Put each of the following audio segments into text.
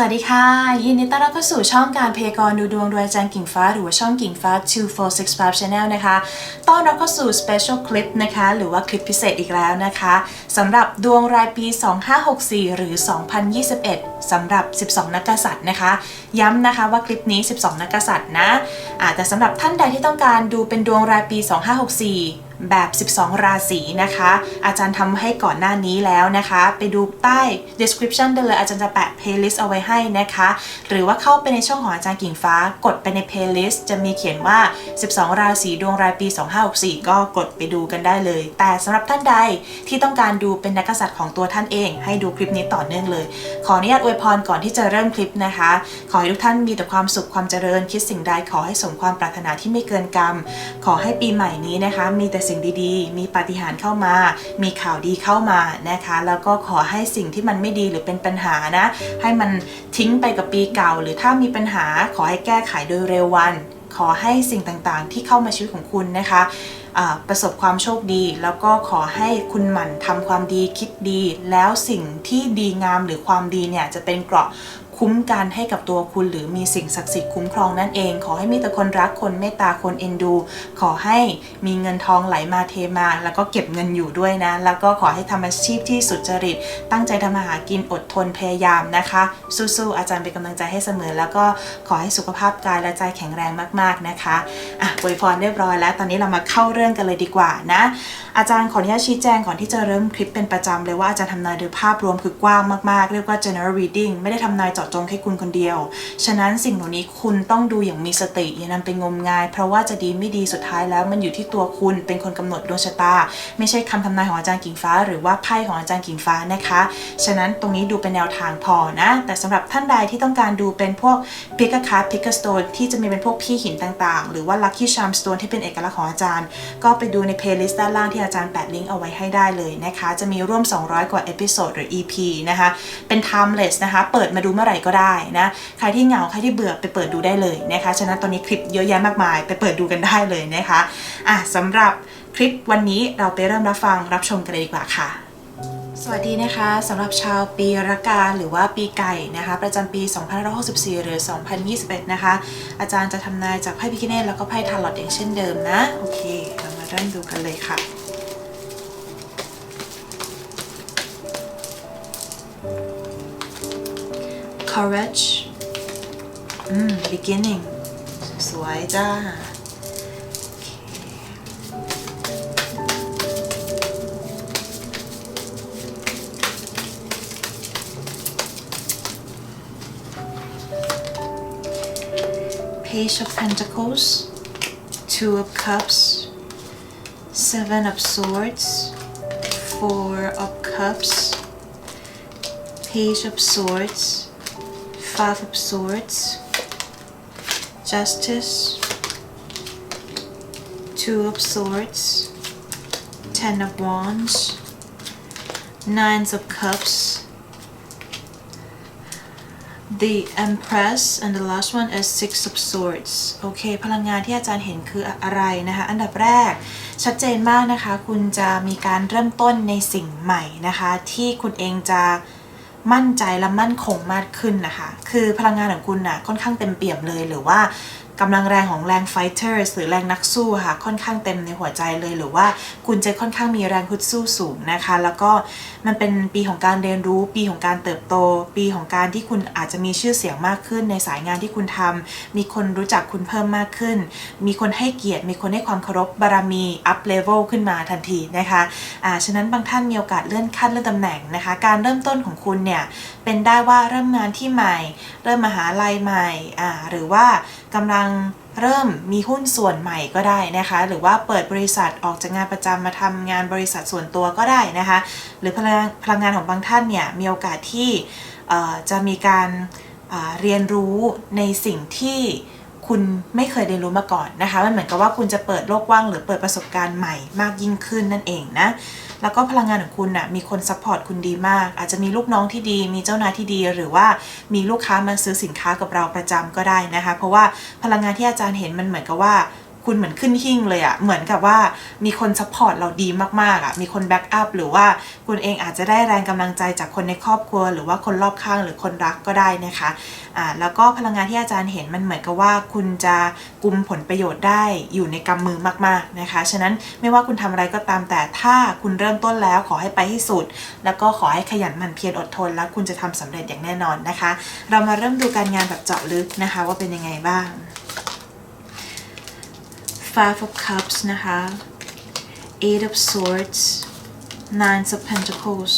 สวัสดีค่ะ ยินดีต้อนรับเข้าสู่ช่องการเพยากรณ์ดูดวงโดยอาจารย์กิ่งฟ้า หรือว่าช่องกิ่งฟ้า 2465 Channel นะคะต้อนรับเข้าสู่ Special Clip นะคะ หรือว่าคลิปพิเศษอีกแล้วนะคะสำหรับดวงรายปี 2564 หรือ 2021 สำหรับ 12 นักกษัตริย์นะคะ ย้ำนะคะว่าคลิปนี้ 12 นักกษัตริย์นะอาแต่สำหรับท่านใดที่ต้องการดูเป็นดวงรายปี 2564 แบบ 12 ราศีนะคะ อาจารย์ทำให้ก่อนหน้านี้แล้วนะคะ ไปดูใต้ description ได้เลยอาจารย์จะแปะ playlist เอาไว้ให้นะคะ หรือว่าเข้าไปในช่องของอาจารย์กิ่งฟ้ากดไปใน playlist จะมีเขียนว่า 12 ราศีดวงรายปี 2564 ก็กดไปดูกันได้เลย แต่สำหรับท่านใดที่ต้องการดูเป็นนักกษัตริย์ของตัวท่านเอง ให้ดูคลิปนี้ต่อเนื่องเลย ขออนุญาตอวยพรก่อนที่จะเริ่มคลิปนะคะ ขอให้ทุกท่านมีแต่ความสุขความเจริญคิดสิ่งใดขอให้สมความปรารถนาที่ไม่เกินกรรม ขอให้ปีใหม่นี้นะคะ มีแต่สิ่งดีๆ มีปาฏิหาริย์เข้ามา มีข่าวดีเข้ามานะคะ แล้วก็ขอให้สิ่งที่มันไม่ดีหรือเป็นปัญหานะ ให้มันทิ้งไปกับปีเก่า หรือถ้ามีปัญหาขอให้แก้ไขโดยเร็ววัน ขอให้สิ่งต่างๆ ที่เข้ามาชีวิตของคุณนะคะประสบความโชคดี แล้วก็ขอให้คุณหมั่นทำความดีคิดดี แล้วสิ่งที่ดีงามหรือความดีเนี่ยจะเป็นเกราะ คุ้มกันให้กับตัวคุณหรือมีสิ่งศักดิ์สิทธิ์คุ้มครองนั่นเอง ขอให้มีแต่คนรักคนเมตตาคนเอ็นดู ขอให้มีเงินทองไหลมาเทมา แล้วก็เก็บเงินอยู่ด้วยนะ แล้วก็ขอให้ทำอาชีพที่สุจริต ตั้งใจทำมาหากินอดทนพยายามนะคะ สู้ๆอาจารย์เป็นกำลังใจให้เสมอ แล้วก็ขอให้สุขภาพกายและใจแข็งแรงมากๆนะคะอะอวยพรเรียบร้อยแล้ว ตอนนี้เรามาเข้าเรื่องกันเลยดีกว่านะ อาจารย์ขออนุญาตชี้แจงก่อนที่จะเริ่มคลิปเป็นประจำเลยว่าอาจารย์ทำนายโดยภาพรวมคือกว้างมากๆ เรียกว่า general reading ไม่ได้ทำนายเจาะจงแค่คุณคนเดียว ฉะนั้นสิ่งเหล่านี้คุณต้องดูอย่างมีสติอย่านำไปงมงาย เพราะว่าจะดีไม่ดีสุดท้ายแล้ว มันอยู่ที่ตัวคุณเป็นคนกำหนดดวงชะตา ไม่ใช่คำทำนายของอาจารย์กิ่งฟ้า หรือว่าไพ่ของอาจารย์กิ่งฟ้านะคะ ฉะนั้นตรงนี้ดูเป็นแนวทางพอนะ แต่สำหรับท่านใดที่ต้องการดูเป็นพวกพิกคาร์ดพิกสโตนที่จะมีเป็นพวกพี่หินต่างๆ หรือว่า lucky charm stone ที่เป็นเอกลักษณ์ของอาจารย์ ก็ไปดูใน playlist ด้านล่างที่อาจารย์แปะลิงก์เอาไว้ให้ได้เลยนะคะ จะมีร่วม 200 กว่าเอพิโซดหรือ EP นะคะ เป็น timeless นะคะ เปิดมาดูเมื่อไหร่ก็ได้นะ ใครที่เหงาใครที่เบื่อไปเปิดดูได้เลยนะคะ ฉะนั้นตอนนี้คลิปเยอะแยะมากมาย ไปเปิดดูกันได้เลยนะคะอะสำหรับคลิปวันนี้เราไปเริ่มรับฟังรับชมกันเลยดีกว่าค่ะสวัสดีนะคะสำหรับชาวปีรากาหรือว่าปีไก่นะคะ ประจำปี 2564 หรือ 2021 นะคะ อาจารย์จะทำนายจากไพ่พิคเนตแล้วก็ไพ่ทาร์ลอตอย่างเช่นเดิมนะ โอเค เรามาเริ่มดูกันเลยค่ะ courage อืม beginning สวยจ้า Page of Pentacles, Two of Cups, Seven of Swords, Four of Cups, Page of Swords, Five of Swords, Justice, Two of Swords, Ten of Wands, Nines of Cups, The Empress and the last one is Six of Swords โอเค พลังงานที่อาจารย์เห็นคืออะไรนะคะ อันดับแรกชัดเจนมากนะคะ คุณจะมีการเริ่มต้นในสิ่งใหม่นะคะ ที่คุณเองจะ มั่นใจและมั่นคงมากขึ้นนะคะ คือพลังงานของคุณนะ่ะค่อนข้างเต็มเปี่ยมเลยหรือว่า กำลังแรงของแรง fighters หรือแรงนักสู้ค่ะค่อนข้างเต็มในหัวใจเลย หรือว่าคุณจะค่อนข้างมีแรงฮึดสู้สูงนะคะ แล้วก็มันเป็นปีของการเรียนรู้ ปีของการเติบโต ปีของการที่คุณอาจจะมีชื่อเสียงมากขึ้น ในสายงานที่คุณทำมีคนรู้จักคุณเพิ่มมากขึ้น มีคนให้เกียรติ มีคนให้ความเคารพบารมี up level ขึ้นมาทันทีนะคะอ่าฉะนั้นบางท่านมีโอกาสเลื่อนขั้นเลื่อนตำแหน่งนะคะ การเริ่มต้นของคุณเนี่ยเป็นได้ว่าเริ่มงานที่ใหม่ เริ่มมหาลัยใหม่อ่าหรือว่ากำลังเริ่มมีหุ้นส่วนใหม่ก็ได้นะคะ หรือว่าเปิดบริษัทออกจากงานประจำมาทำงานบริษัทส่วนตัวก็ได้นะคะ หรือพลังพลังงานของบางท่านเนี่ยมีโอกาสที่จะมีการเรียนรู้ในสิ่งที่คุณไม่เคยเรียนรู้มาก่อนนะคะ มันเหมือนกับว่าคุณจะเปิดโลกกว้างหรือเปิดประสบการณ์ใหม่มากยิ่งขึ้นนั่นเองนะ แล้วก็พลังงานของคุณน่ะมีคนซัพพอร์ตคุณดีมาก อาจจะมีลูกน้องที่ดี มีเจ้านายที่ดี หรือว่ามีลูกค้ามาซื้อสินค้ากับเราประจำก็ได้นะคะ เพราะว่าพลังงานที่อาจารย์เห็นมันเหมือนกับว่า คุณเหมือนขึ้นหิ่งเลยอะเหมือนกับว่ามีคนซัพพอร์ตเราดีมากๆอะมีคนแบ็กอัพหรือว่าคุณเองอาจจะได้แรงกำลังใจจากคนในครอบครัว หรือว่าคนรอบข้างหรือคนรักก็ได้นะคะอ่าแล้วก็พลังงานที่อาจารย์เห็นมันเหมือนกับว่าคุณจะกุมผลประโยชน์ได้อยู่ในกำมือมากๆนะคะฉะนั้นไม่ว่าคุณทำอะไรก็ตามแต่ถ้าคุณเริ่มต้นแล้วขอให้ไปให้สุด แล้วก็ขอให้ขยันหมั่นเพียรอดทน แล้วคุณจะทำสำเร็จอย่างแน่นอนนะคะ เรามาเริ่มดูการงานแบบเจาะลึกนะคะว่าเป็นยังไงบ้าง Five of Cups นะคะ Eight of Swords Nine of Pentacles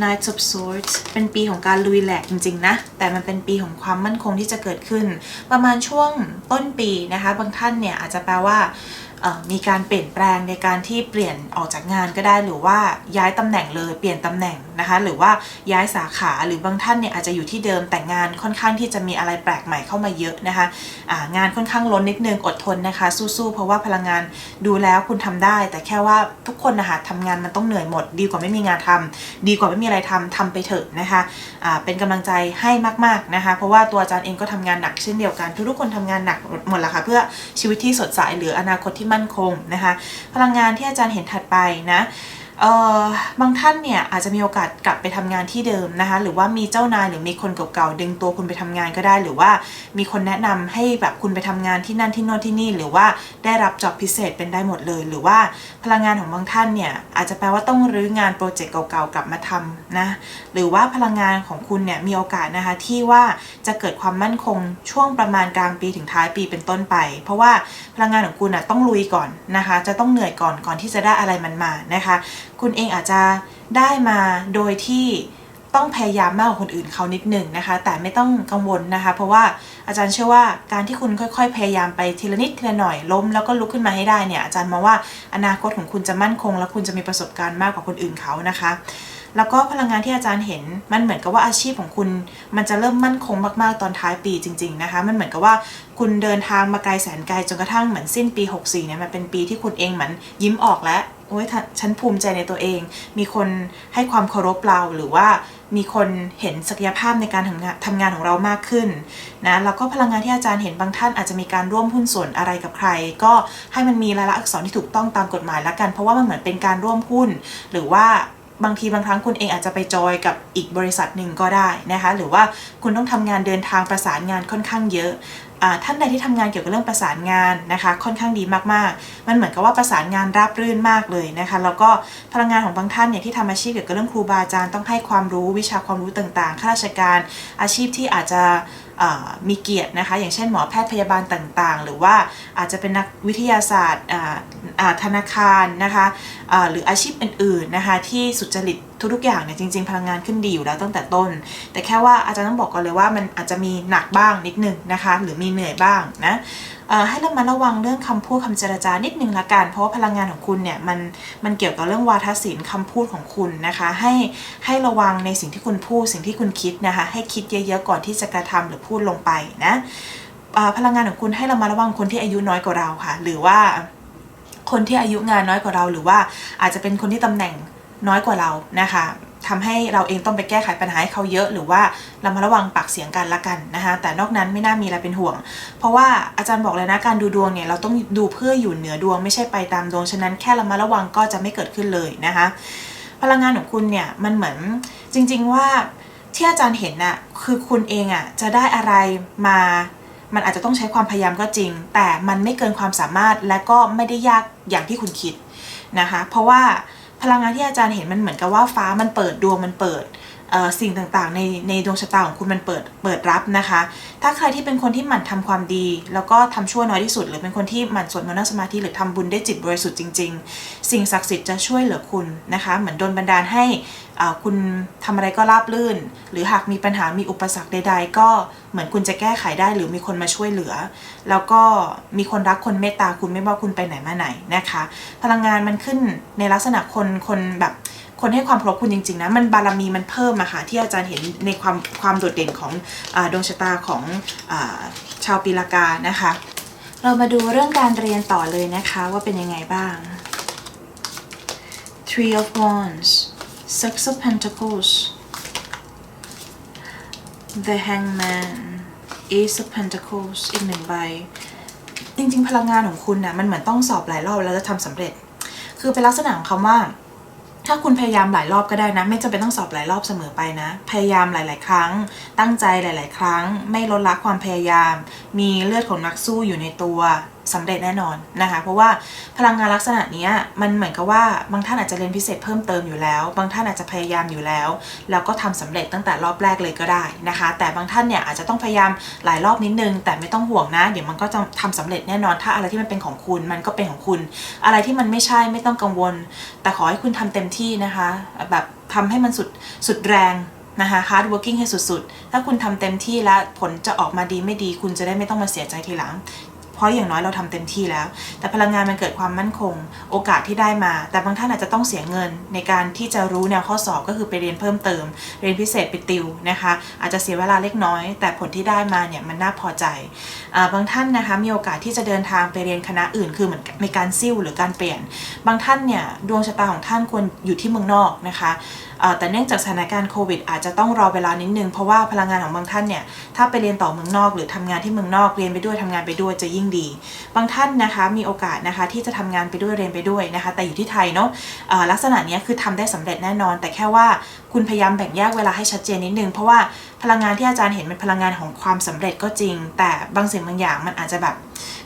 Knight of Swords เป็นปีของการลุยแหลกจริงๆนะ แต่มันเป็นปีของความมั่นคงที่จะเกิดขึ้น ประมาณช่วงต้นปีนะคะ บางท่านเนี่ยอาจจะแปลว่า มีการเปลี่ยนแปลงในการที่เปลี่ยนออกจากงานก็ได้ หรือว่าย้ายตำแหน่งเลยเปลี่ยนตำแหน่งนะคะ หรือว่าย้ายสาขาหรือบางท่านเนี่ยอาจจะอยู่ที่เดิมแต่งานค่อนข้างที่จะมีอะไรแปลกใหม่เข้ามาเยอะนะคะอ่างานค่อนข้างล้นนิดนึงอดทนนะคะ สู้ๆเพราะว่าพลังงานดูแล้วคุณทำได้ แต่แค่ว่าทุกคนนะคะทำงานมันต้องเหนื่อยหมด ดีกว่าไม่มีงานทำดีกว่าไม่มีอะไรทำทำไปเถอะนะคะอ่าเป็นกำลังใจให้มากๆนะคะ เพราะว่าตัวอาจารย์เองก็ทำงานหนักเช่นเดียวกัน ทุกๆคนทำงานหนักหมดละค่ะเพื่อชีวิตที่สดใสหรืออนาคตที่มั่นคงนะคะ พลังงานที่อาจารย์เห็นถัดไปนะ บางท่านเนี่ยอาจจะมีโอกาสกลับไปทำงานที่เดิมนะคะ หรือว่ามีเจ้านายหรือมีคนเก่าๆดึงตัวคุณไปทำงานก็ได้ หรือว่ามีคนแนะนำให้แบบคุณไปทำงานที่นั่นที่โน่นที่นี่ หรือว่าได้รับจ็อบพิเศษเป็นได้หมดเลย หรือว่าพลังงานของบางท่านเนี่ยอาจจะแปลว่าต้องรื้องานโปรเจกต์เก่าๆกลับมาทำนะหรือว่าพลังงานของคุณเนี่ยมีโอกาสนะคะที่ว่าจะเกิดความมั่นคงช่วงประมาณกลางปีถึงท้ายปีเป็นต้นไป เพราะว่าพลังงานของคุณอะต้องลุยก่อนนะคะ จะต้องเหนื่อยก่อนก่อนที่จะได้อะไรมันมานะคะ คุณเองอาจจะได้มาโดยที่ต้องพยายามมากกว่าคนอื่นเขานิดหนึ่งนะคะ แต่ไม่ต้องกังวลนะคะ เพราะว่าอาจารย์เชื่อว่าการที่คุณค่อยๆ พยายามไปทีละนิดทีละหน่อยล้ม แล้วก็ลุกขึ้นมาให้ได้เนี่ยอาจารย์มองว่าอนาคตของคุณจะมั่นคง และคุณจะมีประสบการณ์มากกว่าคนอื่นเขานะคะ แล้วก็พลังงานที่อาจารย์เห็นมันเหมือนกับว่าอาชีพของคุณ มันจะเริ่มมั่นคงมากๆตอนท้ายปีจริง ๆนะคะ มันเหมือนกับว่าคุณเดินทางมาไกลแสนไกลจนกระทั่งเหมือนสิ้นปี 64เนี่ยมันเป็นปีที่คุณเองเหมือนยิ้มออกแล้ว โอ้ยฉันภูมิใจในตัวเอง มีคนให้ความเคารพเราหรือว่ามีคนเห็นศักยภาพในการทำงานทำงานของเรามากขึ้นนะแล้วก็พลังงานที่อาจารย์เห็นบางท่านอาจจะมีการร่วมหุ้นส่วนอะไรกับใคร ก็ให้มันมีรายละอักษรที่ถูกต้องตามกฎหมายล้วกันเพราะว่ามันเหมือนเป็นการร่วมหุ้น หรือว่าบางทีบางครั้งคุณเองอาจจะไปจอยกับอีกบริษัทหนึ่งก็ได้นะคะ หรือว่าคุณต้องทำงานเดินทางประสานงานค่อนข้างเยอะ ท่านใดที่ทำงานเกี่ยวกับเรื่องประสานงานนะคะค่อนข้างดีมากๆ มันเหมือนกับว่าประสานงานราบรื่นมากเลยนะคะแล้วก็พลังงานของบางท่านเนี่ยที่ทำอาชีพเกี่ยวกับเรื่องครูบาอาจารย์ต้องให้ความรู้วิชาความรู้ต่างๆข้าราชการอาชีพที่อาจจะ มีเกียรตินะคะ อย่างเช่นหมอแพทย์พยาบาลต่างๆ หรือว่าอาจจะเป็นนักวิทยาศาสตร์ธนาคารนะคะหรืออาชีพอื่นๆนะคะที่สุจริตทุกๆอย่างเนี่ยจริง ๆ พลังงานขึ้นดีอยู่แล้วตั้งแต่ต้น แต่แค่ว่าอาจารย์ต้องบอกก่อนเลยว่ามันอาจจะมีหนักบ้างนิดนึงนะคะ หรือมีเหนื่อยบ้างนะ ให้เรามาระวังเรื่องคำพูดคำเจรจานิดนึงละกัน เพราะว่าพลังงานของคุณเนี่ยมันมันเกี่ยวกับเรื่องวาทศิลป์คำพูดของคุณนะคะ ให้ให้ระวังในสิ่งที่คุณพูดสิ่งที่คุณคิดนะคะ ให้คิดเยอะๆก่อนที่จะกระทำหรือพูดลงไปนะพลังงานของคุณให้เรามาระวังคนที่อายุน้อยกว่าเราค่ะ หรือว่าคนที่อายุงานน้อยกว่าเรา หรือว่าอาจจะเป็นคนที่ตำแหน่งน้อยกว่าเรานะคะ ทำให้เราเองต้องไปแก้ไขปัญหาให้เขาเยอะ หรือว่าเรามาระวังปากเสียงกันละกันนะคะแต่นอกนั้นไม่น่ามีอะไรเป็นห่วง เพราะว่าอาจารย์บอกเลยนะการดูดวงเนี่ยเราต้องดูเพื่ออยู่เหนือดวงไม่ใช่ไปตามดวงฉะนั้นแค่เรามาระวังก็จะไม่เกิดขึ้นเลยนะคะพลังงานของคุณเนี่ยมันเหมือนจริง ๆว่าที่อาจารย์เห็นน่ะคือคุณเองอะ่ะจะได้อะไรมามันอาจจะต้องใช้ความพยายามก็จริง แต่มันไม่เกินความสามารถและก็ไม่ได้ยากอย่างที่คุณคิดนะคะ เพราะว่า พลังงานที่อาจารย์เห็นมันเหมือนกับว่าฟ้ามันเปิดดวงมันเปิด สิ่งต่างๆ ในในดวงชะตาของคุณมันเปิดเปิดรับนะคะ ถ้าใครที่เป็นคนที่หมั่นทำความดี แล้วก็ทำชั่วน้อยที่สุด หรือเป็นคนที่หมั่นสวดมนต์นั่งสมาธิหรือทำบุญได้จิตบริสุทธิ์จริง ๆ สิ่งศักดิ์สิทธิ์จะช่วยเหลือคุณนะคะ เหมือนโดนบันดาลให้คุณทำอะไรก็ราบลื่น หรือหากมีปัญหามีอุปสรรคใด ๆ ก็เหมือนคุณจะแก้ไขได้ หรือมีคนมาช่วยเหลือ แล้วก็มีคนรักคนเมตตาคุณไม่ว่าคุณไปไหนมาไหนนะคะ พลังงานมันขึ้นในลักษณะคนคนแบบ คนให้ความเคารพคุณจริงๆนะมันบารมีมันเพิ่มอะค่ะที่อาจารย์เห็นในความความโดดเด่นของอดวงชะตาของอชาวปีละกานะคะ เรามาดูเรื่องการเรียนต่อเลยนะคะว่าเป็นยังไงบ้าง Three of Wands Six of Pentacles The Hangman Ace of Pentacles อีกหนึ่งใบ จริงๆ พลังงานของคุณนะมันเหมือนต้องสอบหลายรอบแล้วจะทำสำเร็จ คือเป็นลักษณะของคำว่า ถ้าคุณพยายามหลายรอบก็ได้นะ ไม่จำเป็นต้องสอบหลายรอบเสมอไปนะ พยายามหลาย ๆ ครั้ง ตั้งใจหลาย ๆ ครั้ง ไม่ลดละความพยายาม มีเลือดของนักสู้อยู่ในตัว สำเร็จแน่นอนนะคะ เพราะว่าพลังงานลักษณะนี้มันเหมือนกับว่าบางท่านอาจจะเรียนพิเศษเพิ่มเติมอยู่แล้ว บางท่านอาจจะพยายามอยู่แล้ว แล้วก็ทำสำเร็จตั้งแต่รอบแรกเลยก็ได้นะคะ แต่บางท่านเนี่ยอาจจะต้องพยายามหลายรอบนิดนึง แต่ไม่ต้องห่วงนะ เดี๋ยวมันก็จะทำสำเร็จแน่นอน ถ้าอะไรที่มันเป็นของคุณมันก็เป็นของคุณ อะไรที่มันไม่ใช่ไม่ต้องกังวล แต่ขอให้คุณทำเต็มที่นะคะ แบบทำให้มันสุดสุดแรงนะคะ hard working ให้สุดๆ ถ้าคุณทำเต็มที่แล้วผลจะออกมาดีไม่ดี คุณจะได้ไม่ต้องมาเสียใจทีหลัง ราะอย่างน้อยเราทำเต็มที่แล้ว แต่พลังงานมันเกิดความมั่นคง โอกาสที่ได้มา แต่บางท่านอาจจะต้องเสียเงินในการที่จะรู้แนวข้อสอบก็คือไปเรียนเพิ่มเติม เรียนพิเศษไปติวนะคะ อาจจะเสียเวลาเล็กน้อย แต่ผลที่ได้มาเนี่ยมันน่าพอใจอบางท่านนะคะมีโอกาสที่จะเดินทางไปเรียนคณะอื่น คือเหมือนมีการซิ่วหรือการเปลี่ยน บางท่านเนี่ยดวงชะตาของท่านควรอยู่ที่เมืองนอกนะคะ แต่เนื่องจากสถานการณ์โควิดอาจจะต้องรอเวลานิดนึง เพราะว่าพลังงานของบางท่านเนี่ยถ้าไปเรียนต่อเมืองนอกหรือทำงานที่เมืองนอกเรียนไปด้วยทำงานไปด้วยจะยิ่งดี บางท่านนะคะมีโอกาสนะคะที่จะทำงานไปด้วยเรียนไปด้วยนะคะ แต่อยู่ที่ไทยเนาะลักษณะนี้คือทำได้สำเร็จแน่นอน แต่แค่ว่าคุณพยายามแบ่งแยกเวลาให้ชัดเจนนิดนึงเพราะว่าพลังงานที่อาจารย์เห็นเป็นพลังงานของความสำเร็จก็จริง แต่บางสิ่งบางอย่างมันอาจจะแบบ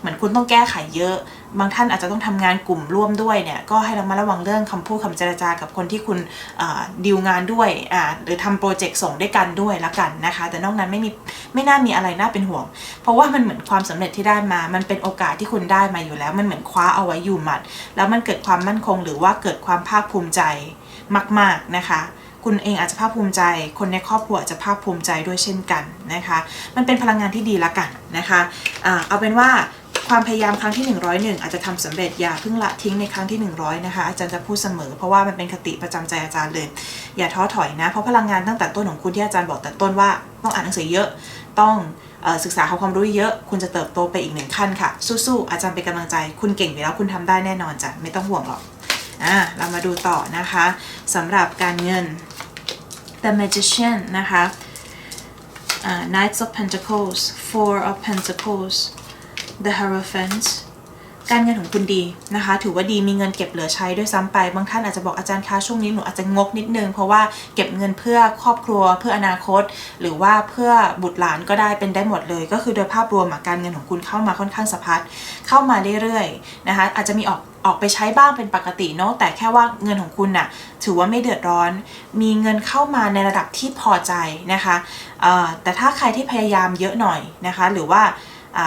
เหมือนคุณต้องแก้ไขเยอะ บางท่านอาจจะต้องทำงานกลุ่มร่วมด้วยเนี่ยก็ให้ระมัดระวังเรื่องคำพูดคำเจรจากับคนที่คุณดีลงานด้วยหรือทำโปรเจกต์ส่งด้วยกันด้วยละกันนะคะ แต่นอกนั้นไม่มีไม่น่ามีอะไรน่าเป็นห่วง เพราะว่ามันเหมือนความสำเร็จที่ได้มา มันเป็นโอกาสที่คุณได้มาอยู่แล้ว มันเหมือนคว้าเอาไว้อยู่หมัด แล้วมันเกิดความมั่นคง หรือว่าเกิดความภาคภูมิใจมาก ๆนะคะคุณเองอาจจะภาคภูมิใจ คนในครอบครัวอาจจะภาคภูมิใจด้วยเช่นกันนะคะ มันเป็นพลังงานที่ดีละกันนะคะอ่าเอาเป็นว่า ความพยายามครั้งที่ 101 อาจจะทำสำเร็จอย่าเพิ่งละทิ้งในครั้งที่ 100 นะคะ อาจารย์จะพูดเสมอ เพราะว่ามันเป็นคติประจำใจอาจารย์เลย อย่าท้อถอยนะ เพราะพลังงานตั้งแต่ต้นของคุณที่อาจารย์บอกแต่ต้นว่า ต้องอ่านหนังสือเยอะ ต้องออศึกษาหาความรู้เยอะ คุณจะเติบโตไปอีกหนึ่งขั้นค่ะ สู้ๆอาจารย์เป็นกำลังใจ คุณเก่งอยู่แล้วคุณทำได้แน่นอนจ้ะไม่ต้องห่วงหรอกอะเรามาดูต่อนะคะสำหรับการเงิน The Magician นะคะอ่า Knights of Pentacles Four of Pentacles The Hierophant การเงินของคุณดีนะคะ ถือว่าดีมีเงินเก็บเหลือใช้ด้วยซ้ำไป บางท่านอาจจะบอกอาจารย์คะช่วงนี้หนูอาจจะงกนิดนึง เพราะว่าเก็บเงินเพื่อครอบครัวเพื่ออนาคต หรือว่าเพื่อบุตรหลานก็ได้เป็นได้หมดเลย ก็คือโดยภาพรวมการเงินของคุณเข้ามาค่อนข้างสะพัดเข้ามาเรื่อยๆนะคะ อาจจะมีออกออกไปใช้บ้างเป็นปกติเนาะแต่แค่ว่าเงินของคุณน่ะถือว่าไม่เดือดร้อน มีเงินเข้ามาในระดับที่พอใจนะคะแต่ถ้าใครที่พยายามเยอะหน่อยนะคะ หรือว่า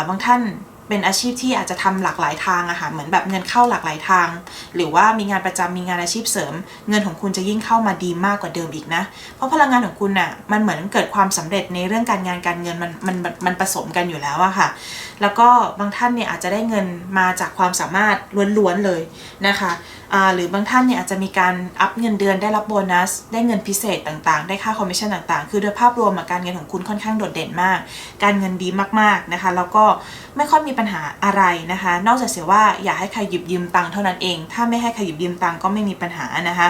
บางท่าน เป็นอาชีพที่อาจจะทำหลากหลายทางอะค่ะเหมือนแบบเงินเข้าหลากหลายทาง หรือว่ามีงานประจำมีงานอาชีพเสริม เงินของคุณจะยิ่งเข้ามาดีมากกว่าเดิมอีกนะ เพราะพลังงานของคุณน่ะมันเหมือนเกิดความสำเร็จในเรื่องการงานการเงินมันมันมันผสมกันอยู่แล้วอะค่ะ แล้วก็บางท่านเนี่ยอาจจะได้เงินมาจากความสามารถล้วนๆเลยนะคะหรือบางท่านเนี่ยอาจจะมีการอัพเงินเดือนได้รับโบนัส ได้เงินพิเศษต่างๆ ได้ค่าคอมมิชชั่นต่างๆ คือโดยภาพรวมการเงินของคุณค่อนข้างโดดเด่นมาก การเงินดีมากๆนะคะ แล้วก็ไม่ค่อยมีปัญหาอะไรนะคะ นอกจากเสียว่าอย่าให้ใครหยิบยืมตังค์เท่านั้นเอง ถ้าไม่ให้ใครหยิบยืมตังค์ก็ไม่มีปัญหานะคะ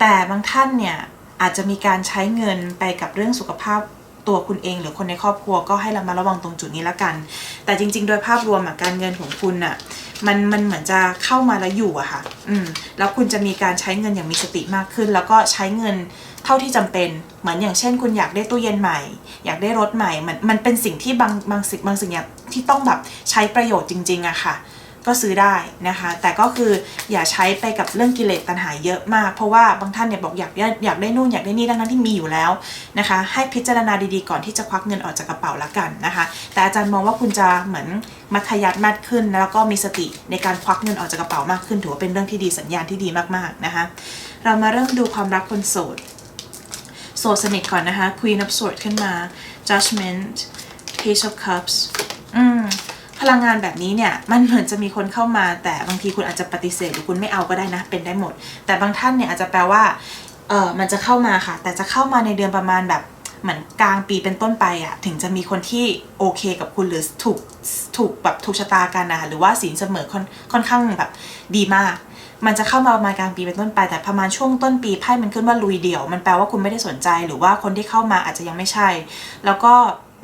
แต่บางท่านเนี่ยอาจจะมีการใช้เงินไปกับเรื่องสุขภาพตัวคุณเอง หรือคนในครอบครัวก็ให้เรามาระวังตรงจุดนี้ละกัน แต่จริง ๆ โดยภาพรวมการเงินของคุณอะ มันมันเหมือนจะเข้ามาแล้วอยู่อะค่ะ อืม แล้วคุณจะมีการใช้เงินอย่างมีสติมากขึ้น แล้วก็ใช้เงินเท่าที่จำเป็นเหมือนอย่างเช่น คุณอยากได้ตู้เย็นใหม่ อยากได้รถใหม่ มันมันเป็นสิ่งที่บางบางสิ่งบางสิ่งอย่างที่ต้องแบบใช้ประโยชน์จริงๆอะค่ะ ก็ซื้อได้นะคะ แต่ก็คืออย่าใช้ไปกับเรื่องกิเลสตัณหาเยอะมาก เพราะว่าบางท่านเนี่ยบอกอยากอยากได้นู่นอยากได้นี่ดังนั้นที่มีอยู่แล้วนะคะ ให้พิจารณาดีๆก่อนที่จะควักเงินออกจากกระเป๋าละกันนะคะ แต่อาจารย์มองว่าคุณจะเหมือนมัธยัติมากขึ้น แล้วก็มีสติในการควักเงินออกจากกระเป๋ามากขึ้นถือว่าเป็นเรื่องที่ดีสัญญาณที่ดีมากๆนะคะ เรามาเริ่มดูความรักคนโสดโสดสนิทก่อนนะคะ Queen of Swords ขึ้นมา Judgment Page of Cups อืม พลังงานแบบนี้เนี่ยมันเหมือนจะมีคนเข้ามา แต่บางทีคุณอาจจะปฏิเสธหรือคุณไม่เอาก็ได้นะ เป็นได้หมด แต่บางท่านเนี่ยอาจจะแปลว่าเออมันจะเข้ามาค่ะ แต่จะเข้ามาในเดือนประมาณแบบเหมือนกลางปีเป็นต้นไปอะถึงจะมีคนที่โอเคกับคุณหรือถูกถูกแบบถูกชะตากันนะหรือว่าสินเสมอค่อนค่อนข้างแบบดีมาก มันจะเข้ามาประมาณกลางปีเป็นต้นไป แต่ประมาณช่วงต้นปีไพ่มันขึ้นว่าลุยเดี่ยว มันแปลว่าคุณไม่ได้สนใจ หรือว่าคนที่เข้ามาอาจจะยังไม่ใช่ แล้วก็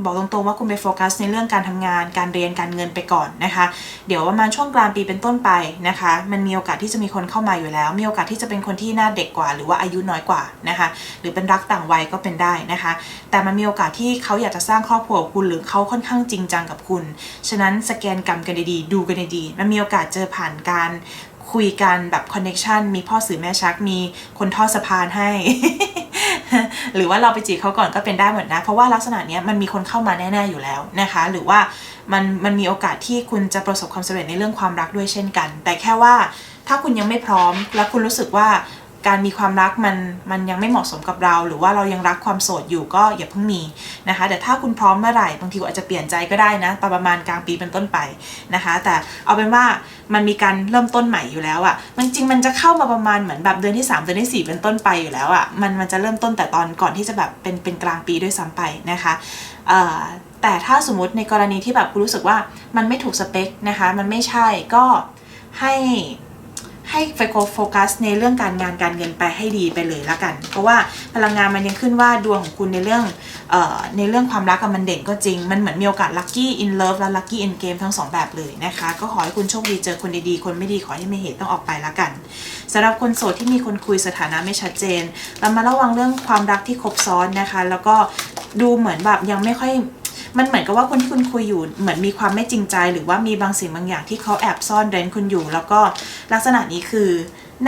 บอกตรงๆว่าคุณไปโฟกัสในเรื่องการทำงาน การเรียนการเงินไปก่อนนะคะ เดี๋ยวประมาณช่วงกลางปีเป็นต้นไปนะคะ มันมีโอกาสที่จะมีคนเข้ามาอยู่แล้ว มีโอกาสที่จะเป็นคนที่หน้าเด็กกว่า หรือว่าอายุน้อยกว่านะคะ หรือเป็นรักต่างวัยก็เป็นได้นะคะ แต่มันมีโอกาสที่เขาอยากจะสร้างครอบครัวกับคุณหรือเขาค่อนข้างจริงจังกับคุณ ฉะนั้นสแกนกรรมกันดีๆ ดูกันดีๆ มันมีโอกาสเจอผ่านการ คุยกันแบบคอนเน็ชันมีพ่อสื่อแม่ชักมีคนทอดสะพานให้ หรือว่าเราไปจีบเขาก่อนก็เป็นได้หมดนะ เพราะว่าลักษณะเนี้ยมันมีคนเข้ามาแน่ๆอยู่แล้วนะคะ หรือว่ามันมันมีโอกาสที่คุณจะประสบความสำเร็จในเรื่องความรักด้วยเช่นกัน แต่แค่ว่าถ้าคุณยังไม่พร้อม และคุณรู้สึกว่า การมีความรักมันมันยังไม่เหมาะสมกับเรา หรือว่าเรายังรักความโสดอยู่ก็อย่าเพิ่งมีนะคะ แต่ถ้าคุณพร้อมเมื่อไหร่บางทีอาจจะเปลี่ยนใจก็ได้นะตอนประมาณกลางปีเป็นต้นไปนะคะ แต่เอาเป็นว่ามันมีการเริ่มต้นใหม่อยู่แล้วอะ่ะมันจริงมันจะเข้ามาประมาณเหมือนแบบเดือนที่ 3 เดือนที่ 4 เป็นต้นไปอยู่แล้วอะ่ะมันมันจะเริ่มต้นแต่ตอนก่อนที่จะแบบเป็นเป็นกลางปีด้วยซ้ำไปนะคะเอ่อแต่ถ้าสมมติในกรณีที่แบบคุณรู้สึกว่ามันไม่ถูกสเปคนะคะ มันไม่ใช่ก็ให้ ให้ไฟโกโฟกัสในเรื่องการงานการเงินไปให้ดีไปเลยละกัน เพราะว่าพลังงานมันยังขึ้นว่าดวงของคุณในเรื่องออในเรื่องความรักกับมันเด่นก็จริง มันเหมือนมีโอกาสลัคกี้อินเลิฟและลัคกี้อินเกมทั้งสองแบบเลยนะคะ ก็ขอให้คุณโชคดีเจอคนดีๆ คนไม่ดีขอให้ไม่เหตุต้องออกไปละกันสำหรับคนโสดที่มีคนคุยสถานะไม่ชัดเจนเรามาระวังเรื่องความรักที่ครบซ้อนนะคะ แล้วก็ดูเหมือนแบบยังไม่ค่อย มันเหมือนกับว่าคนที่คุณคุยอยู่เหมือนมีความไม่จริงใจ หรือว่ามีบางสิ่งบางอย่างที่เขาแอบซ่อนเร้นคุณอยู่ แล้วก็ลักษณะนี้คือ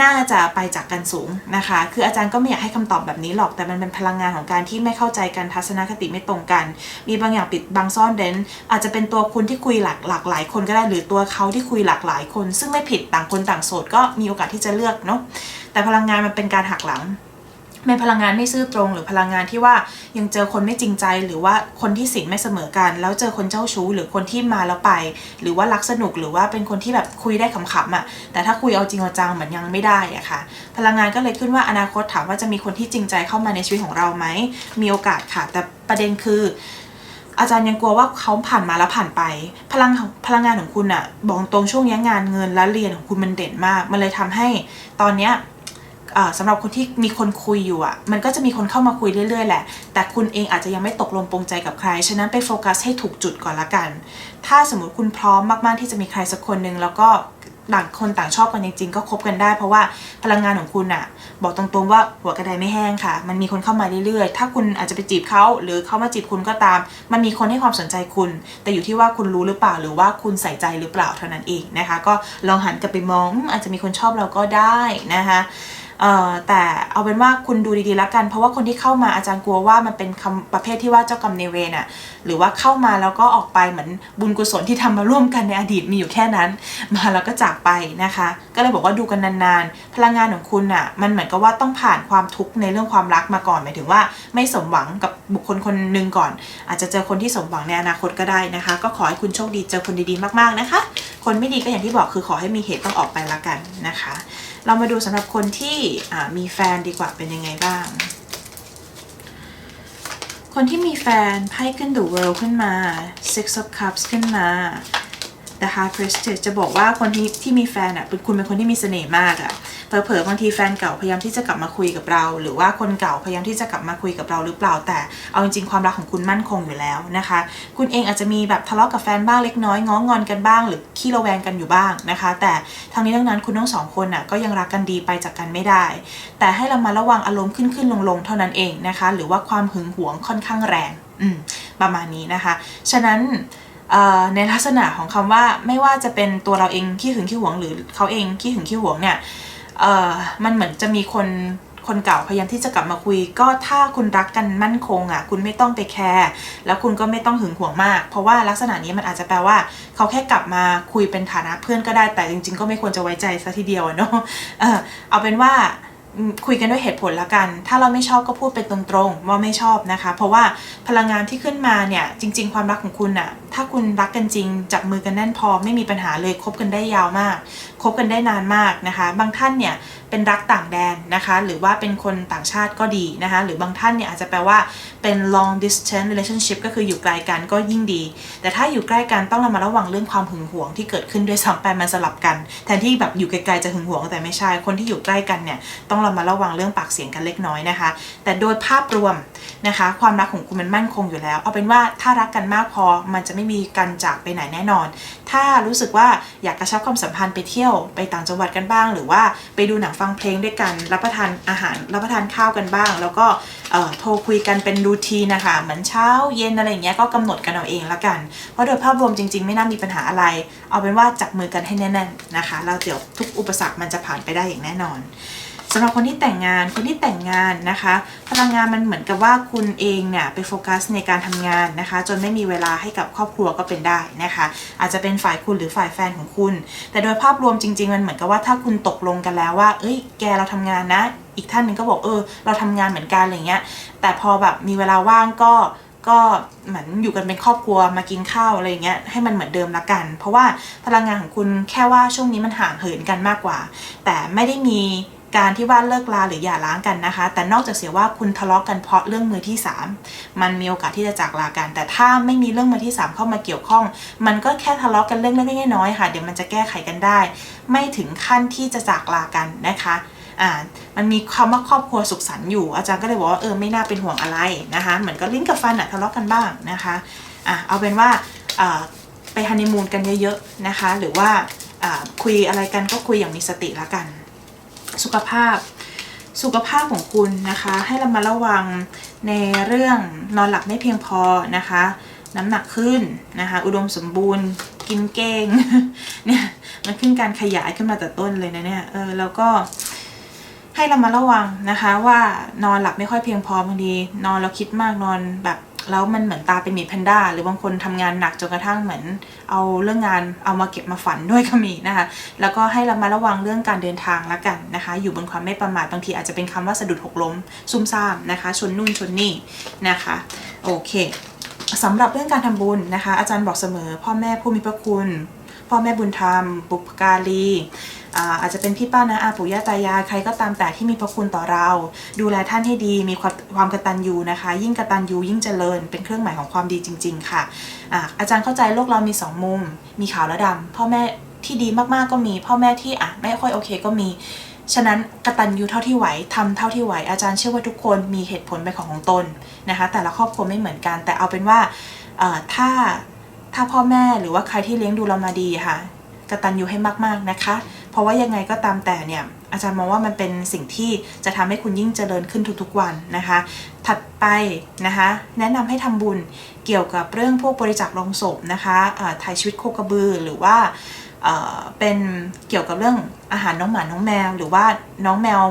น่าจะไปจากกันสูงนะคะ คืออาจารย์ก็ไม่อยากให้คำตอบแบบนี้หรอก แต่มันเป็นพลังงานของการที่ไม่เข้าใจกัน ทัศนคติไม่ตรงกัน มีบางอย่างปิดบางซ่อนเร้น อาจจะเป็นตัวคุณที่คุยหลากหลากหลายคนก็ได้ หรือตัวเขาที่คุยหลากหลายคน ซึ่งไม่ผิดต่างคนต่างโสดก็มีโอกาสที่จะเลือกเนาะ แต่พลังงานมันเป็นการหักหลัง เป็นพลังงานไม่ซื่อตรง หรือพลังงานที่ว่ายังเจอคนไม่จริงใจ หรือว่าคนที่สินไม่เสมอกัน แล้วเจอคนเจ้าชู้ หรือคนที่มาแล้วไป หรือว่ารักสนุกหรือว่าเป็นคนที่แบบคุยได้ขำๆอะแต่ถ้าคุยเอาจริงเอาจังเหมือนยังไม่ได้อะค่ะ พลังงานก็เลยขึ้นว่าอนาคตถามว่าจะมีคนที่จริงใจเข้ามาในชีวิตของเราไหมมีโอกาสค่ะ แต่ประเด็นคืออาจารย์ยังกลัวว่าเขาผ่านมาแล้วผ่านไป พลังพลังงานของคุณอะบอกตรงช่วงนี้งานเงินและเรียนของคุณมันเด่นมาก มันเลยทำให้ตอนเนี้ย สำหรับคนที่มีคนคุยอยู่อะมันก็จะมีคนเข้ามาคุยเรื่อยๆแหละ แต่คุณเองอาจจะยังไม่ตกลงปรงใจกับใคร ฉะนั้นไปโฟกัสให้ถูกจุดก่อนละกัน ถ้าสมมติคุณพร้อมมากๆที่จะมีใครสักคนหนึ่งแล้วก็ต่างคนต่างชอบกันจริงๆ ก็คบกันได้ เพราะว่าพลังงานของคุณอะบอกตรงๆว่าหัวกระไดไม่แห้งค่ะ มันมีคนเข้ามาเรื่อยๆ ถ้าคุณอาจจะไปจีบเขาหรือเขามาจีบคุณก็ตาม มันมีคนให้ความสนใจคุณ แต่อยู่ที่ว่าคุณรู้หรือเปล่าหรือว่าคุณใส่ใจหรือเปล่าเท่านั้นเองนะคะ ก็ลองหันกลับไปมองอาจจะมีคนชอบเราก็ได้นะคะ แต่เอาเป็นว่าคุณดูดีๆแล้วกัน เพราะว่าคนที่เข้ามาอาจารย์กลัวว่ามันเป็นคำประเภทที่ว่าเจ้ากรรมในเวรอะหรือว่าเข้ามาแล้วก็ออกไปเหมือนบุญกุศลที่ทำมาร่วมกันในอดีตมีอยู่แค่นั้น มาแล้วก็จากไปนะคะ ก็เลยบอกว่าดูกันนานๆ พลังงานของคุณอะมันเหมือนกับว่าต้องผ่านความทุกข์ในเรื่องความรักมาก่อนหมายถึงว่าไม่สมหวังกับบุคคลคนหนึ่งก่อน อาจจะเจอคนที่สมหวังในอนาคตก็ได้นะคะ ก็ขอให้คุณโชคดีเจอคนดีๆมากๆนะคะ คนไม่ดีก็อย่างที่บอกคือขอให้มีเหตุต้องออกไปละกันนะคะ เรามาดูสำหรับคนที่มีแฟนดีกว่าเป็นยังไงบ้าง คนที่มีแฟนไพ่ขึ้น The World ขึ้นมา Six of Cups ขึ้นมา The High Priestess จะบอกว่าคนที่ที่มีแฟนอะเป็นคุณเป็นคนที่มีเสน่ห์มากอะเผลอๆบางทีแฟนเก่าพยายามที่จะกลับมาคุยกับเรา หรือว่าคนเก่าพยายามที่จะกลับมาคุยกับเราหรือเปล่า แต่เอาจริงๆความรักของคุณมั่นคงอยู่แล้วนะคะ คุณเองอาจจะมีแบบทะเลาะกับแฟนบ้างเล็กน้อยง้องอนกันบ้าง หรือขี้ระแวงกันอยู่บ้างนะคะ แต่ทั้งนี้ทั้งนั้นคุณทั้งสองคนอะก็ยังรักกันดีไปจากกันไม่ได้ แต่ให้เรามาระวังอารมณ์ขึ้นขึ้นลงลงๆเท่านั้นเองนะคะ หรือว่าความหึงหวงค่อนข้างแรง อืมประมาณนี้นะคะ ฉะนั้น ในลักษณะของคำว่าไม่ว่าจะเป็นตัวเราเองขี้หึงขี้หวงหรือเขาเองขี้หึงขี้หวงเนี่ยมันเหมือนจะมีคนคนเก่าพยายามที่จะกลับมาคุย ก็ถ้าคุณรักกันมั่นคงอะคุณไม่ต้องไปแคร์แล้วคุณก็ไม่ต้องหึงหวงมาก เพราะว่าลักษณะนี้มันอาจจะแปลว่า เขาแค่กลับมาคุยเป็นฐานะเพื่อนก็ได้แต่จริง ๆ ก็ไม่ควรจะไว้ใจซะทีเดียวเนาะเอาเป็นว่า คุยกันด้วยเหตุผลละกัน ถ้าเราไม่ชอบก็พูดไปตรงๆ ว่าไม่ชอบนะคะ เพราะว่าพลังงานที่ขึ้นมาเนี่ย จริง ๆ ความรักของคุณอะถ้าคุณรักกันจริง จับมือกันแน่นพอไม่มีปัญหาเลยคบกันได้ยาวมากคบกันได้นานมากนะคะ บางท่านเนี่ยเป็นรักต่างแดนนะคะ หรือว่าเป็นคนต่างชาติก็ดีนะคะ หรือบางท่านเนี่ยอาจจะแปลว่าเป็น long distance relationship ก็คืออยู่ไกลกันก็ยิ่งดี แต่ถ้าอยู่ใกล้กันต้องระมัดระวังเรื่องความหึงหวงที่เกิดขึ้นด้วยซ้ำไปมันสลับกัน แทนที่แบบอยู่ไกลๆจะหึงหวงแต่ไม่ใช่ คนที่อยู่ใกล้กันเนี่ยต้องเรามาระวังเรื่องปากเสียงกันเล็กน้อยนะคะ แต่โดยภาพรวมนะคะ ความรักของคุณมันมั่นคงอยู่แล้ว เอาเป็นว่าถ้ารักกันมากพอมันจะไม่มีการจากไปไหนแน่นอน ถ้ารู้สึกว่าอยากกระชับความสัมพันธ์ไปเที่ยวไปต่างจังหวัดกันบ้าง หรือว่าไปดูหนังฟังเพลงด้วยกัน รับประทานอาหารรับประทานข้าวกันบ้าง แล้วก็โทรคุยกันเป็นรูทีนะคะเหมือนเช้าเย็นอะไรอย่างเงี้ยก็กำหนดกันเอาเองละกัน เพราะโดยภาพรวมจริง ๆ ไม่น่ามีปัญหาอะไร เอาเป็นว่าจับมือกันให้แน่นๆนะคะแล้วเดี๋ยวทุกอุปสรรคมันจะผ่านไปได้อย่างแน่นอน สำหรับคนที่แต่งงานคนที่แต่งงานนะคะ พลังงานมันเหมือนกับว่าคุณเองเนี่ยไปโฟกัสในการทำงานนะคะ จนไม่มีเวลาให้กับครอบครัวก็เป็นได้นะคะ อาจจะเป็นฝ่ายคุณหรือฝ่ายแฟนของคุณ แต่โดยภาพรวมจริง ๆ มันเหมือนกับว่าถ้าคุณตกลงกันแล้วว่า เอ้ย แกเราทำงานนะ อีกท่านหนึ่งก็บอกเออ เราทำงานเหมือนกันอะไรเงี้ย แต่พอแบบมีเวลาว่างก็ก็เหมือนอยู่กันเป็นครอบครัวมากินข้าวอะไรอย่างเงี้ยให้มันเหมือนเดิมละกัน เพราะว่าพลังงานของคุณแค่ว่าช่วงนี้มันห่างเหินกันมากกว่า แต่ไม่ได้มี การที่ว่าเลิกลาหรือหย่าร้างกันนะคะ แต่นอกจากเสียว่าคุณทะเลาะกันเพราะเรื่องมือที่ 3 มันมีโอกาสที่จะจากลากัน แต่ถ้าไม่มีเรื่องมือที่ 3 เข้ามาเกี่ยวข้อง มันก็แค่ทะเลาะกันเรื่องเล็กๆน้อยๆค่ะ เดี๋ยวมันจะแก้ไขกันได้ ไม่ถึงขั้นที่จะจากลากันนะคะอ่ามันมีคำว่าครอบครัวสุขสันต์อยู่ อาจารย์ก็เลยบอกว่าเออไม่น่าเป็นห่วงอะไรนะคะ เหมือนกับลิ้นกับฟันอะทะเลาะกันบ้างนะคะอะเอาเป็นว่าไปฮันนีมูนกันเยอะๆนะคะ หรือว่าอ่าคุยอะไรกันก็คุยอย่างมีสติละกัน สุขภาพ สุขภาพของคุณนะคะ ให้เรามาระวังในเรื่องนอนหลับไม่เพียงพอนะคะ น้ำหนักขึ้นนะคะ อุดมสมบูรณ์ กินเก่งเนี่ยมันขึ้นการขยายขึ้นมาแต่ต้นเลยนะเนี่ยเออแล้วก็ให้เรามาระวังนะคะ ว่านอนหลับไม่ค่อยเพียงพอบางทีนอนแล้วคิดมากนอนแบบ แล้วมันเหมือนตาเป็นหมีแพนด้าหรือบางคนทำงานหนักจนกระทั่งเหมือน เอาเรื่องงานเอามาเก็บมาฝันด้วยก็มีนะคะ แล้วก็ให้เรามาระวังเรื่องการเดินทางละกันนะคะ อยู่บนความไม่ประมาทบางทีอาจจะเป็นคำว่าสะดุดหกล้มซุ่มซ่ามนะคะชนนู่นชนนี่นะคะโอเคสำหรับเรื่องการทำบุญนะคะ อาจารย์บอกเสมอ พ่อแม่ผู้มีพระคุณ พ่อแม่บุญธรรม บุพการี อาจจะเป็นพี่ป้านะอาปู่ย่าตายายใครก็ตามแต่ที่มีพระคุณต่อเรา ดูแลท่านให้ดีมีความความกตัญญูนะคะ ยิ่งกตัญญูยิ่งเจริญ เป็นเครื่องหมายของความดีจริง ๆ ค่ะอาอาจารย์เข้าใจโลกเรามีสองมุม มีขาวและดำพ่อแม่ที่ดีมากๆก็มี พ่อแม่ที่อะไม่ค่อยโอเคก็มีฉะนั้นกตัญญูเท่าที่ไหวทำเท่าที่ไหวอาจารย์เชื่อว่าทุกคนมีเหตุผลเป็นของของตนนะคะ แต่ละครอบครัวไม่เหมือนกัน แต่เอาเป็นว่าถ้าถ้าพ่อแม่หรือว่าใครที่เลี้ยงดูเรามาดีค่ะกตัญญูให้มากๆนะคะ ราะว่ายังไงก็ตามแต่เนี่ยอาจารย์มองว่ามันเป็นสิ่งที่จะทำให้คุณยิ่งเจริญขึ้นทุกๆวันนะคะ ถัดไปนะคะ แนะนำให้ทำบุญเกี่ยวกับเรื่องพวกบริจาคลงศพนะคะถ่ายชีวิตโคกระบือหรือว่าเป็นเกี่ยวกับเรื่องอาหารน้องหมาน้องแมว หรือว่าน้องแมว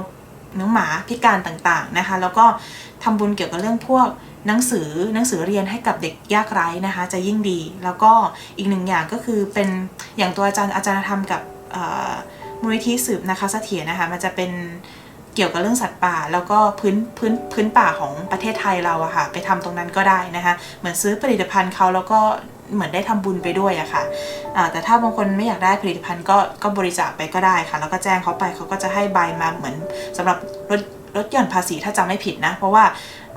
น้องหมาพิการต่างๆนะคะ แล้วก็ทำบุญเกี่ยวกับเรื่องพวกหนังสือหนังสือเรียนให้กับเด็กยากไร้นะคะ จะยิ่งดี แล้วก็อีกหนึ่งอย่างก็คือเป็นอย่างตัวอาจารย์อาจารย์ทำกับ มูลนิธิสืบนะคะเสถียรนะคะมันจะเป็นเกี่ยวกับเรื่องสัตว์ป่า แล้วก็พื้นพื้นพื้นป่าของประเทศไทยเราอะค่ะ ไปทำตรงนั้นก็ได้นะคะ เหมือนซื้อผลิตภัณฑ์เขาแล้วก็เหมือนได้ทำบุญไปด้วยอะค่ะอ่าแต่ถ้าบางคนไม่อยากได้ผลิตภัณฑ์ก็ก็บริจาคไปก็ได้ค่ะ แล้วก็แจ้งเขาไปเขาก็จะให้ใบมาเหมือนสำหรับลดลดหย่อนภาษีถ้าจำไม่ผิดนะ เพราะว่า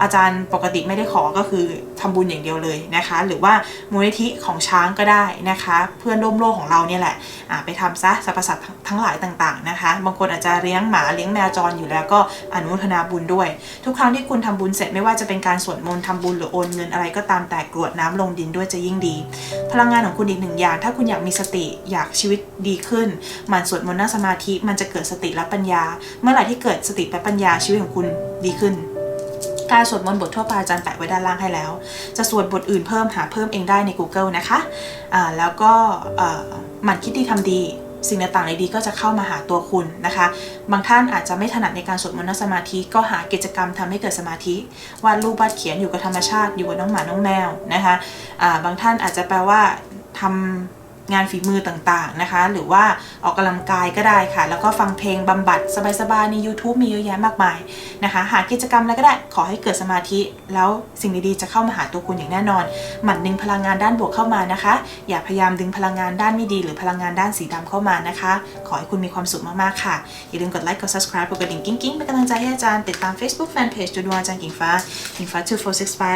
อาจารย์ปกติไม่ได้ขอก็คือทำบุญอย่างเดียวเลยนะคะ หรือว่ามูลนิธิของช้างก็ได้นะคะ เพื่อนร่วมโลกของเราเนี่ยแหละไปทำซะสรรพสัตว์ทั้งหลายต่างๆนะคะ บางคนอาจจะเลี้ยงหมาเลี้ยงแมวจรอยู่แล้วก็อนุทนาบุญด้วย ทุกครั้งที่คุณทำบุญเสร็จไม่ว่าจะเป็นการสวดมนต์ทำบุญหรือโอนเงินอะไรก็ตามแต่กรวดน้ำลงดินด้วยจะยิ่งดี พลังงานของคุณอีกหนึ่งอย่าง ถ้าคุณอยากมีสติอยากชีวิตดีขึ้นหมันสวดมนต์นั่งสมาธิมันจะเกิดสติและปัญญา เมื่อไหร่ที่เกิดสติและปัญญาชีวิตของคุณดีขึ้น การสวดมนต์บททั่วไปอาจารย์แปะไว้ด้านล่างให้แล้ว จะสวดบทอื่นเพิ่มหาเพิ่มเองได้ใน Google นะคะอ่าแล้วก็หมั่นคิดดีทำดีสิ่งต่างๆดีๆก็จะเข้ามาหาตัวคุณนะคะ บางท่านอาจจะไม่ถนัดในการสวดมนต์สมาธิ ก็หากิจกรรมทำให้เกิดสมาธิ วาดรูปวาดเขียนอยู่กับธรรมชาติ อยู่กับน้องหมา น้องแมวนะคะอ่าบางท่านอาจจะแปลว่าทำ งานฝีมือต่างๆนะคะ หรือว่าออกกำลังกายก็ได้ค่ะ แล้วก็ฟังเพลงบำบัดสบายๆใน YouTube มีเยอะแยะมากมายนะคะ หากิจกรรมอะไรก็ได้ขอให้เกิดสมาธิ แล้วสิ่งดีๆจะเข้ามาหาตัวคุณอย่างแน่นอน หมั่นดึงพลังงานด้านบวกเข้ามานะคะ อย่าพยายามดึงพลังงานด้านไม่ดี หรือพลังงานด้านสีดำเข้ามานะคะ ขอให้คุณมีความสุขมากๆค่ะอย่าลืมกดไลค์กด subscribe กดกระดิ่งกิ้งๆเป็นกำลังใจให้อาจารย์ติดตาม Facebook Fanpage ดูดวงอาจารย์กิ่งฟ้ากิ่งฟ้า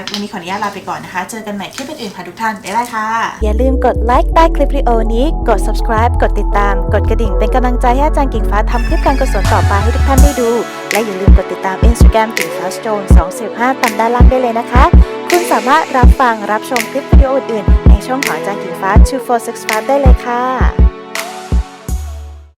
2465วันนี้ขออนุญาตลาไปก่อนนะคะ เจอกันใหม่คลิปอื่นๆค่ะทุกท่านบ๊ายบายค่ะ อย่าลืมกดไลค์ใต้คลิปวิดีโอโอนี้กด subscribe กดติดตาม กดกระดิ่งเป็นกำลังใจให้อาจารย์กิ่งฟ้าทำคลิปการกุศลต่อไปให้ทุกท่านได้ดู และอย่าลืมกดติดตาม Instagram กิ่งฟ้าสโตน215ตามด้านล่างได้เลยนะคะ คุณสามารถรับฟังรับชมคลิปวิดีโออื่นในช่องของอาจารย์กิ่งฟ้า 2465 ได้เลยค่ะ